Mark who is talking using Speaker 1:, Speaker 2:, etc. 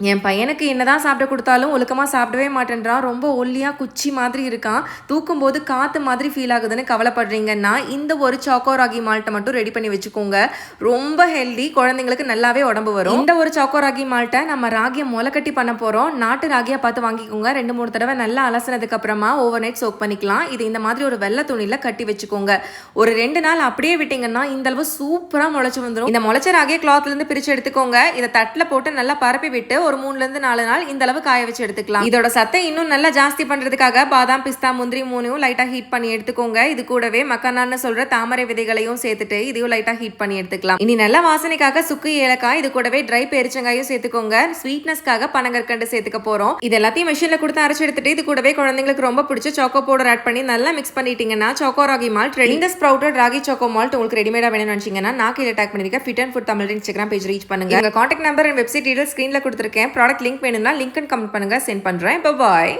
Speaker 1: என் பையனுக்கு என்னதான் சாப்பிட கொடுத்தாலும் ஒழுக்கமாக சாப்பிடவே மாட்டேன்றான். ரொம்ப ஒல்லியாக குச்சி மாதிரி இருக்கான். தூக்கும்போது காற்று மாதிரி ஃபீல் ஆகுதுன்னு கவலைப்படுறீங்கன்னா இந்த ஒரு சாக்கோ ராகி மால்ட்டை மட்டும் ரெடி பண்ணி வச்சுக்கோங்க. ரொம்ப ஹெல்தி குழந்தைங்களுக்கு நல்லாவே உடம்பு வரும். இந்த ஒரு சாக்கோ ராகி மால்ட்டை நம்ம ராகியை முளைக்கட்டி பண்ண போகிறோம் நாட்டு ராகியை பார்த்து வாங்கிக்கோங்க. ரெண்டு மூணு தடவை நல்லா அலசினதுக்கு அப்புறமா ஓவர் நைட் சோக் பண்ணிக்கலாம். இது இந்த மாதிரி ஒரு வெள்ளை துணியில் கட்டி வச்சுக்கோங்க. ஒரு ரெண்டு நாள் அப்படியே விட்டிங்கன்னா இந்த அளவு சூப்பராக முளைச்சு வந்துடும் இந்த முளைச்ச ராகியை கிளாத்லேருந்து பிரித்து எடுத்துக்கோங்க. இதை தட்டில் போட்டு நல்லா பரப்பி விட்டு ஒரு மூணுல இருந்து நாலு நாள் இந்த அளவு காய வச்சு எடுத்துக்கலாம். இதோட சத்தை இன்னும் நல்லா ஜாஸ்தி பண்றதுக்காக பாதாம் பிஸ்தா முந்திரி மூணையும் லைட்டா ஹீட் பண்ணி எடுத்துக்கோங்க. இது கூடவே மக்கானான்னு சொல்ற தாமரை விதைகளையும் சேர்த்துட்டு இதையும் லைட்டா ஹீட் பண்ணி எடுத்துக்கலாம். இனி நல்ல வாசனைக்காக சுக்கு ஏலக்காய் இது கூடவே ட்ரை பேரிச்சங்காயும் சேர்த்துக்கோங்க. ஸ்வீட்னஸ்க்காக பனங்கற்கண்டு சேர்த்துக்க போறோம். இது எல்லாத்தையும் மிஷின்ல கொடுத்து அரைச்சு எடுத்துட்டு இது கூடவே குழந்தைங்களுக்கு ரொம்ப பிடிச்ச சாக்கோ பவுடர் ஆட் பண்ணி நல்லா மிக்ஸ் பண்ணிட்டீங்கன்னா சாக்கோ ராகி மால்ட் இந்த ஸ்ப்ரவுட்டட் ராகி சாக்கோ மால்ட் உங்களுக்கு ரெடிமேடா வேணும்னு நினைச்சீங்கன்னா நான் கீழே டேக் பண்ணிருக்கேன் fit and food Tamil Instagram page reach பண்ணுங்க. உங்க contact number and website detail ஸ்க்ரீன்ல கொடுத்துருக்கேன். ப்ராடக்ட் லிங்க் வேணும்னா லிங்க் அண்ட் கமெண்ட் பண்ணுங்கள் சென்ட் பண்ணுறேன் இப்போ பாய்